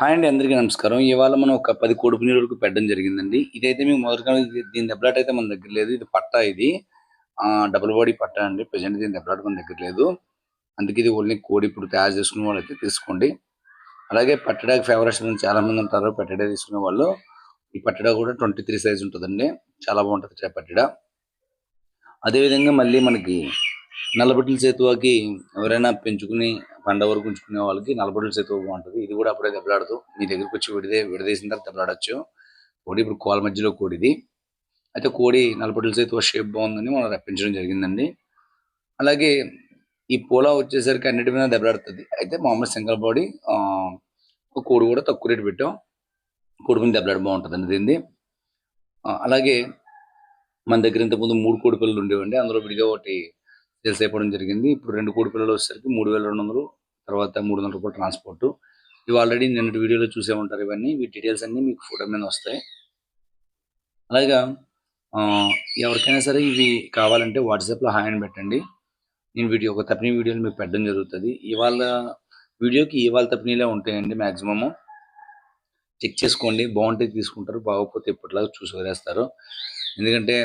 Hi అండి అందరికీ నమస్కారం. ఇవాళ మనం ఒక పది కోడి వరకు పెట్టడం జరిగిందండి. ఇదైతే మీకు మొదటిగా దీని దెబ్బలాట అయితే మన దగ్గర లేదు. ఇది పట్టా ఇది. ఆ డబుల్ బాడీ పట్టా అండి. ప్రజెంట్ దీని దెబ్బలాట మన దగ్గర లేదు. అందుకే ఇది ఓన్లీ కోడి ఇప్పుడు తయారు చేసుకునే వాళ్ళు అయితే తీసుకోండి. అలాగే పట్టడానికి ఫేవరెట్స్ చాలా మంది ఉంటారు. పట్టడా తీసుకునే వాళ్ళు. ఈ పట్టడా కూడా ట్వంటీ త్రీ సైజ్ ఉంటుందండి. చాలా బాగుంటుంది పట్టడా. అదేవిధంగా మళ్ళీ మనకి నల్లబొట్టిల సేతువాకి ఎవరైనా పెంచుకుని పండగ వరకు ఉంచుకునే వాళ్ళకి నల్లబొట్టిల సేతువ బాగుంటుంది. ఇది కూడా అప్పుడే దెబ్బలాడదు మీ దగ్గరికి వచ్చి విడిదే విడదీసిన తర్వాత దెబ్బలాడచ్చు. కోడి ఇప్పుడు కోల మధ్యలో కోడిది. అయితే కోడి నల్లబొట్టిల సేతువ షేప్ బాగుందని మనం రప్పించడం జరిగిందండి. అలాగే ఈ పోలా వచ్చేసరికి అన్నిటి మీద దెబ్బలాడుతుంది. అయితే మామూలు సింగల్ బాడీ కోడి కూడా తక్కువ రేటు పెట్టాం. కోడి మీద దెబ్బలాడ బాగుంటుందండి దీన్ని అలాగే మన దగ్గర ఇంతకుముందు మూడు కోడి పిల్లలు ఉండేవండి. అందులో విడిగా ఒకటి సేల్స్ అయిపోవడం జరిగింది. ఇప్పుడు రెండు కోడి పిల్లలు వచ్చేసరికి మూడు వేల రెండు వందలు తర్వాత మూడు వందల రూపాయలు ట్రాన్స్పోర్ట్ ఇవి ఆల్రెడీ నిన్నటి వీడియోలో చూసే ఉంటారు ఇవన్నీ. వీటి డీటెయిల్స్ అన్నీ మీకు ఫోటో మీద వస్తాయి. అలాగే ఎవరికైనా సరే ఇవి కావాలంటే వాట్సాప్లో హాయ్ అని పెట్టండి. నేను వీడియో ఒక తప్పిన వీడియోలు మీకు పెట్టడం జరుగుతుంది. ఇవాళ వీడియోకి ఇవాళ తప్పినీలే ఉంటాయండి మ్యాక్సిమము చెక్ చేసుకోండి. బాగుంటే తీసుకుంటారు బాగోకపోతే ఇప్పటిలాగా చూసి వదిలేస్తారు. ఎందుకంటే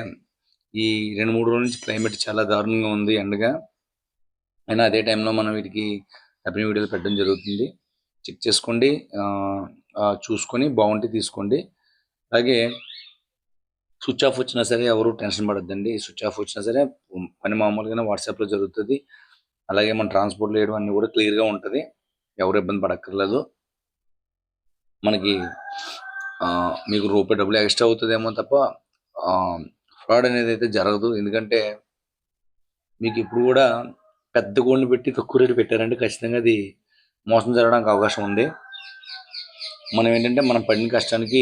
ఈ రెండు మూడు రోజుల నుంచి క్లైమేట్ చాలా దారుణంగా ఉంది ఎండగా. అయినా అదే టైంలో మనం వీటికి తప్పిన వీడియోలు పెట్టడం జరుగుతుంది. చెక్ చేసుకోండి చూసుకొని బాగుంటే తీసుకోండి. అలాగే స్విచ్ ఆఫ్ వచ్చినా సరే ఎవరు టెన్షన్ పడద్దండి. స్విచ్ ఆఫ్ వచ్చినా సరే పని మామూలుగానే వాట్సాప్లో జరుగుతుంది. అలాగే మన ట్రాన్స్పోర్ట్ వేయడం అన్నీ కూడా క్లియర్గా ఉంటుంది. ఎవరు ఇబ్బంది పడక్కర్లేదు. మనకి మీకు రూపాయి డబ్బులు ఎక్స్ట్రా అవుతుందేమో తప్ప ఫ్రాడ్ అనేది అయితే జరగదు. ఎందుకంటే మీకు ఇప్పుడు కూడా పెద్ద గోల్ని పెట్టి తక్కువ రేటు పెట్టారంటే ఖచ్చితంగా అది మోసం జరగడానికి అవకాశం ఉంది. మనం ఏంటంటే మనం పడిన కష్టానికి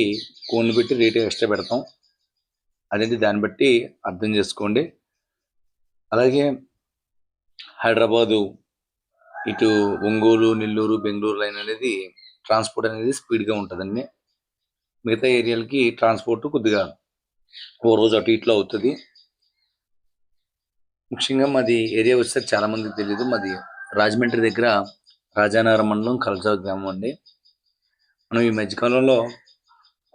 కోడిని పెట్టి రేటు ఎక్స్ట్రా పెడతాం. అనేది దాన్ని బట్టి అర్థం చేసుకోండి. అలాగే హైదరాబాదు ఇటు ఒంగోలు నెల్లూరు బెంగళూరు లైన్ అనేది ట్రాన్స్పోర్ట్ అనేది స్పీడ్గా ఉంటుందండి. మిగతా ఏరియాలకి ట్రాన్స్పోర్ట్ కొద్దిగా ఓ రోజు అటు ఇట్లా అవుతుంది. ముఖ్యంగా మాది ఏరియా వస్తే చాలా మందికి తెలియదు మాది రాజమండ్రి దగ్గర రాజానగరం మండలం కలసా గ్రామం అండి. మనం ఈ మధ్యకాలంలో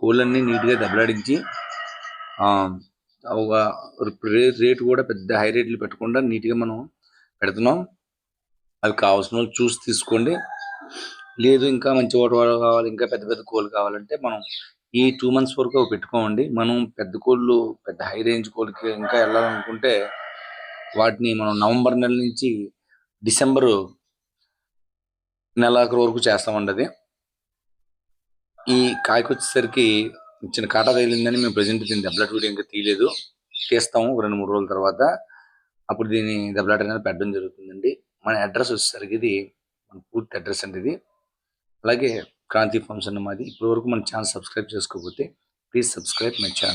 కోళ్ళన్నీ నీట్గా దెబ్బలాడించి ఒక రేటు కూడా పెద్ద హై రేట్లు పెట్టకుండా నీట్గా మనం పెడుతున్నాం. అవి కావాల్సిన వాళ్ళు చూసి తీసుకోండి. లేదు ఇంకా మంచి ఓట కావాలి ఇంకా పెద్ద పెద్ద కోళ్ళు కావాలంటే మనం ఈ టూ మంత్స్ వరకు అవి పెట్టుకోమండి. మనం పెద్ద కోళ్ళు పెద్ద హై రేంజ్ కోళ్ళకి ఇంకా వెళ్ళాలనుకుంటే వాటిని మనం నవంబర్ నెల నుంచి డిసెంబర్ నెలాఖరు వరకు చేస్తామండి అది ఈ కాకి వచ్చేసరికి చిన్న కాటా తగిలిందని మేము ప్రజెంట్ దీన్ని దెబ్బలాట వీడియో ఇంకా తీయలేదు. తీస్తాము ఒక రెండు మూడు రోజుల తర్వాత. అప్పుడు దీన్ని దెబ్బలాట అనేది పెట్టడం జరుగుతుందండి. మన అడ్రస్ వచ్చేసరికి ఇది మన పూర్తి అడ్రస్ అండి ఇది. అలాగే క్రాంతి ఫార్మ్స్ అన్న మాది. ఇప్పటి వరకు మన ఛానల్ సబ్స్క్రైబ్ చేసుకోకపోతే ప్లీజ్ సబ్స్క్రైబ్ మై ఛానల్.